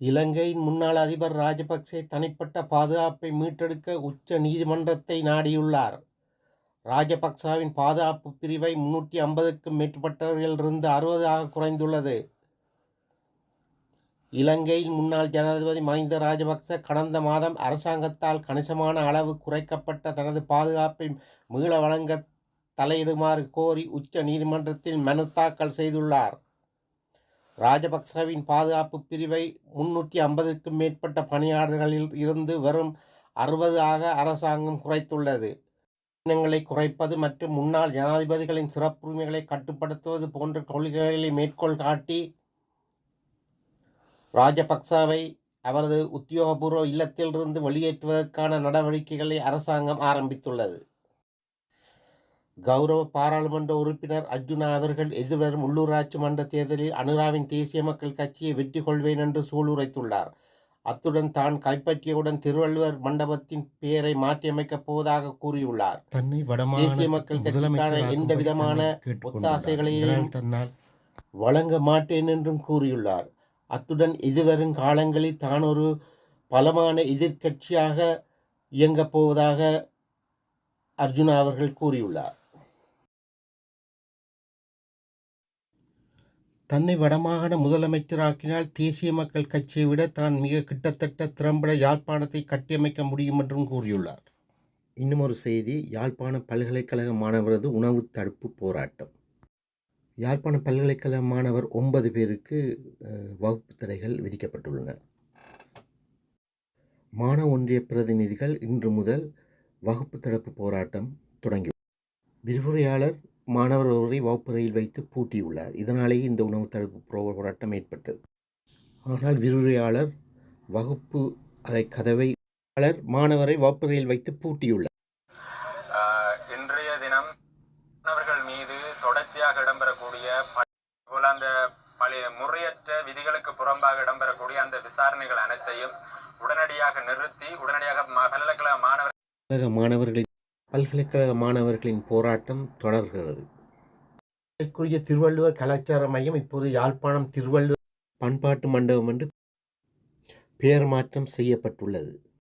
இலங்கையின் முன்னாள் அதிபர் ராஜபக்சே தனிப்பட்ட பாதுகாப்பை மீட்டெடுக்க உச்ச நீதிமன்றத்தை நாடியுள்ளார். ராஜபக்சவின் பாதுகாப்பு பிரிவை முன்னூற்றி ஐம்பதுக்கும் மேற்பட்டவர்களிலிருந்து அறுபதாக குறைந்துள்ளது. இலங்கையின் முன்னாள் ஜனாதிபதி மஹிந்த ராஜபக்ச கடந்த மாதம் அரசாங்கத்தால் கணிசமான அளவு குறைக்கப்பட்ட தனது பாதுகாப்பை மீள வழங்க தலையிடுமாறு கோரி உச்ச நீதிமன்றத்தில் மனு தாக்கல் செய்துள்ளார். ராஜபக்சவின் பாதுகாப்பு பிரிவை முன்னூற்றி ஐம்பதுக்கும் மேற்பட்ட பணியாளர்களில் இருந்து வெறும் அறுபது ஆக அரசாங்கம் குறைத்துள்ளது. இனங்களை குறைப்பது மற்றும் முன்னாள் ஜனாதிபதிகளின் சிறப்புரிமைகளை கட்டுப்படுத்துவது போன்ற கொள்கைகளை மேற்கோள் காட்டி ராஜபக்சவை அவரது உத்தியோகபூர்வ இல்லத்திலிருந்து வெளியேற்றுவதற்கான நடவடிக்கைகளை அரசாங்கம் ஆரம்பித்துள்ளது. கௌரவ பாராளுமன்ற உறுப்பினர் அர்ஜுனா அவர்கள் எதிர்வரும் உள்ளூராட்சி மன்ற தேர்தலில் அனுராவின் தேசிய மக்கள் கட்சியை வெற்றி கொள்வேன் என்று சூளுரைத்துள்ளார். அத்துடன் தான் கைப்பற்றியவுடன் திருவள்ளுவர் மண்டபத்தின் பெயரை மாற்றியமைக்கப் போவதாக கூறியுள்ளார். தன்னை தேசிய மக்கள் கட்சிக்கான எந்த விதமான ஒத்தாசைகளையும் தன்னால் வழங்க மாட்டேன் என்றும் கூறியுள்ளார். அத்துடன் எதிர்வரும் காலங்களில் தான் ஒரு பலமான எதிர்க்கட்சியாக இயங்கப் போவதாக அர்ஜுனா அவர்கள் கூறியுள்ளார். தன்னை வடமாகாண முதலமைச்சராக்கினால் தேசிய மக்கள் கட்சியை விட தான் மிக கிட்டத்தட்ட திறம்பட யாழ்ப்பாணத்தை கட்டியமைக்க முடியும் என்றும் கூறியுள்ளார். இன்னும் ஒரு செய்தி யாழ்ப்பாண பல்கலைக்கழக மாணவரது உணவு தடுப்பு போராட்டம். யாழ்ப்பாண பல்கலைக்கழக மாணவர் ஒன்பது பேருக்கு வகுப்பு தடைகள் விதிக்கப்பட்டுள்ளன. மாணவ ஒன்றிய பிரதிநிதிகள் இன்று முதல் வகுப்பு தடுப்பு போராட்டம் தொடங்கி விரிவுரையாளர் மாணவர் ஒருவரை வகுப்பறையில் வைத்து பூட்டியுள்ளார். இதனாலேயே இந்த உணவு தடுப்பு போராட்டம் ஏற்பட்டது. ஆனால் விரிவுரையாளர் வகுப்பு அறை கதவை மாணவரை வகுப்பறையில் வைத்து பூட்டியுள்ளார். இன்றைய தினம் மாணவர்கள் மீது தொடர்ச்சியாக இடம்பெறக்கூடிய அந்த பழைய முறையற்ற விதிகளுக்கு புறம்பாக இடம்பெறக்கூடிய அந்த விசாரணைகள் அனைத்தையும் உடனடியாக நிறுத்தி உடனடியாக பல்கலைக்கழக மாணவர் மாணவர்களின் பல்கலைக்கழக மாணவர்களின் போராட்டம் தொடர்கிறது. இதற்குரிய திருவள்ளுவர் கலாச்சார மையம் இப்போது யாழ்ப்பாணம் திருவள்ளுவர் பண்பாட்டு மண்டபம் என்று பெயர் மாற்றம் செய்யப்பட்டுள்ளது.